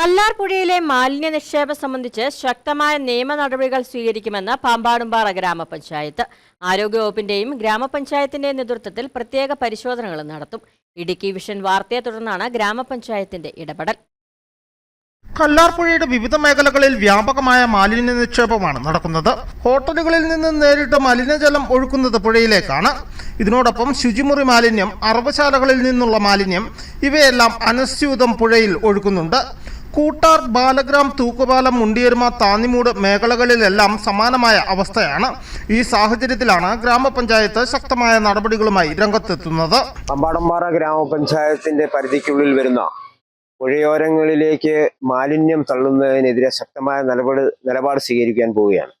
കല്ലാർപുഴയിലെ മാലിന്യ നിക്ഷേപം സംബന്ധിച്ച് ശക്തമായ നിയമ നടപടികൾ സ്വീകരിക്കുമെന്ന് പാമ്പാടുംപാറ ഗ്രാമപഞ്ചായത്ത്. ആരോഗ്യവകുപ്പിന്റെയും ഗ്രാമപഞ്ചായത്തിന്റെയും നേതൃത്വത്തിൽ പ്രത്യേക പരിശോധനകൾ നടത്തും. ഇടുക്കി വിഷൻ വാർത്തയെ തുടർന്നാണ് ഗ്രാമപഞ്ചായത്തിന്റെ ഇടപെടൽ. കല്ലാർപുഴയുടെ വിവിധ മേഖലകളിൽ വ്യാപകമായ മാലിന്യ നിക്ഷേപമാണ് നടക്കുന്നത്. ഹോട്ടലുകളിൽ നിന്ന് നേരിട്ട് മലിനജലം ഒഴുക്കുന്നത് പുഴയിലേക്കാണ്. ഇതിനോടൊപ്പം ശുചിമുറി മാലിന്യം അറവശാലകളിൽ നിന്നുള്ള മാലിന്യം ഇവയെല്ലാം അനസ്യൂതം പുഴയിൽ ഒഴുക്കുന്നുണ്ട്. കൂട്ടാർ ബാലഗ്രാം തൂക്കുപാലം മുണ്ടിയരുമ താന്നിമൂട് മേഖലകളിലെല്ലാം സമാനമായ അവസ്ഥയാണ് ഈ സാഹചര്യത്തിലാണ് ഗ്രാമപഞ്ചായത്ത് ശക്തമായ നടപടികളുമായി രംഗത്തെത്തുന്നത്. അമ്പാടമ്പാറ ഗ്രാമപഞ്ചായത്തിന്റെ പരിധിക്കുള്ളിൽ വരുന്ന പുഴയോരങ്ങളിലേക്ക് മാലിന്യം തള്ളുന്നതിനെതിരെ ശക്തമായ നിലപാട് നിലപാട് സ്വീകരിക്കാൻ പോവുകയാണ്.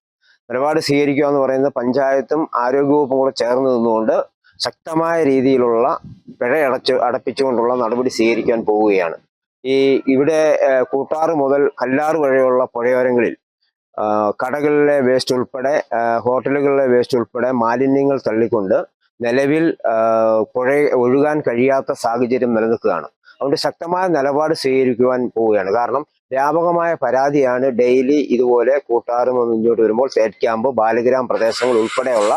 നിലപാട് സ്വീകരിക്കുക എന്ന് പറയുന്നത് പഞ്ചായത്തും ആരോഗ്യവകുപ്പും കൂടെ ചേർന്ന് നിന്നുകൊണ്ട് ശക്തമായ രീതിയിലുള്ള പിഴ അടച്ച് അടപ്പിച്ചുകൊണ്ടുള്ള നടപടി സ്വീകരിക്കാൻ പോവുകയാണ്. ഈ ഇവിടെ കൂട്ടാറ് മുതൽ കല്ലാറ് വഴിയുള്ള പുഴയോരങ്ങളിൽ കടകളിലെ വേസ്റ്റ് ഉൾപ്പെടെ ഹോട്ടലുകളിലെ വേസ്റ്റ് ഉൾപ്പെടെ മാലിന്യങ്ങൾ തള്ളിക്കൊണ്ട് നിലവിൽ പുഴ ഒഴുകാൻ കഴിയാത്ത സാഹചര്യം നിലനിൽക്കുകയാണ്. അതുകൊണ്ട് ശക്തമായ നിലപാട് സ്വീകരിക്കുവാൻ പോവുകയാണ്. കാരണം വ്യാപകമായ പരാതിയാണ് ഡെയിലി ഇതുപോലെ കൂട്ടാറും മുന്നോട്ട് വരുമ്പോൾ തേറ്റ് ക്യാമ്പ് ബാലഗ്രാം പ്രദേശങ്ങൾ ഉൾപ്പെടെയുള്ള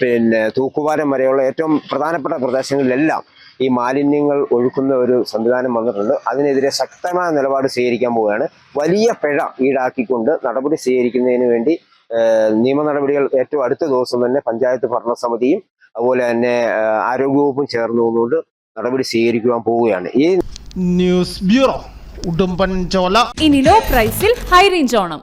പിന്നെ തൂക്കുപാലം വരെയുള്ള ഏറ്റവും പ്രധാനപ്പെട്ട പ്രദേശങ്ങളിലെല്ലാം ഈ മാലിന്യങ്ങൾ ഒഴുക്കുന്ന ഒരു സംവിധാനം വന്നിട്ടുണ്ട്. അതിനെതിരെ ശക്തമായ നിലപാട് സ്വീകരിക്കാൻ പോവുകയാണ്. വലിയ പിഴ ഈടാക്കിക്കൊണ്ട് നടപടി സ്വീകരിക്കുന്നതിന് വേണ്ടി നിയമ നടപടികൾ ഏറ്റവും അടുത്ത ദിവസം തന്നെ പഞ്ചായത്ത് ഭരണസമിതിയും അതുപോലെ തന്നെ ആരോഗ്യവകുപ്പും ചേർന്ന് നിന്നുകൊണ്ട് നടപടി സ്വീകരിക്കുവാൻ പോവുകയാണ്. ഈ ന്യൂസ് ബ്യൂറോ ഉടുമ്പൻചോല. ഇനി ലോ പ്രൈസിൽ ഹൈ റേഞ്ച് ഓണം.